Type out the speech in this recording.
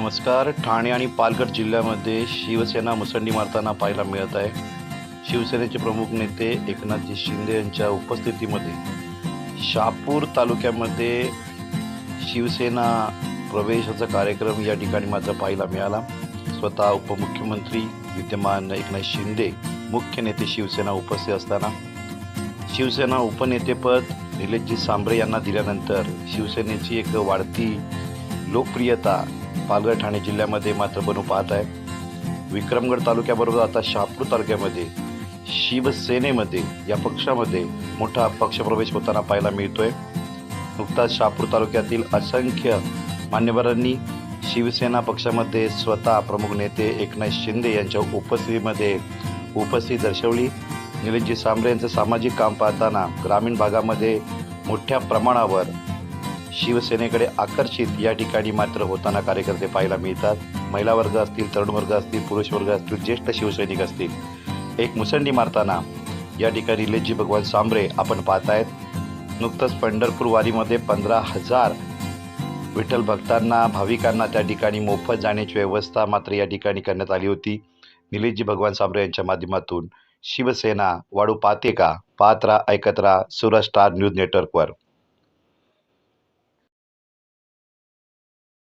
नमस्कार. ठाणे आणि पालघर जिल्ह्यामध्ये शिवसेना मुसंडी मारताना पाहायला मिळत आहे. शिवसेनेचे प्रमुख नेते एकनाथजी शिंदे यांच्या उपस्थितीमध्ये शहापूर तालुक्यामध्ये शिवसेना प्रवेशाचा कार्यक्रम या ठिकाणी मात्र पाहायला मिळाला. स्वतः उपमुख्यमंत्री विद्यमान एकनाथ शिंदे मुख्य नेते शिवसेना उपस्थित असताना शिवसेना उपनेतेपद निलेशजी सांबरे यांना दिल्यानंतर शिवसेनेची एक वाढती लोकप्रियता पालघर ठाणे जिल्ह्यामध्ये मात्र बनू पाहत आहे. विक्रमगड तालुक्याबरोबर आता शहापूर तालुक्यामध्ये शिवसेनेमध्ये या पक्षामध्ये मोठा पक्षप्रवेश होताना पाहायला मिळतोय. नुकताच शहापूर तालुक्यातील असंख्य मान्यवरांनी शिवसेना पक्षामध्ये स्वतः प्रमुख नेते एकनाथ शिंदे यांच्या उपस्थितीमध्ये उपस्थिती दर्शवली. निलंजी सांबरे यांचं सामाजिक काम पाहताना ग्रामीण भागामध्ये मोठ्या प्रमाणावर शिवसेनेकडे आकर्षित या ठिकाणी मात्र होताना कार्यकर्ते पाहायला मिळतात. महिला वर्ग असतील तरुण वर्ग असतील पुरुष वर्ग असतील ज्येष्ठ शिवसैनिक असतील. एक मुसंडी मारताना या ठिकाणी निलेशजी भगवान सांबरे आपण पाहतायत. नुकतंच पंढरपूर वारीमध्ये पंधरा हजार विठ्ठल भक्तांना भाविकांना त्या ठिकाणी मोफत जाण्याची व्यवस्था मात्र या ठिकाणी करण्यात आली होती. निलेशजी भगवान सांबरे यांच्या माध्यमातून शिवसेना वाढू पाहते का? पात्रा राहा ऐकत राहा सुरज स्टार न्यूज नेटवर्कवर.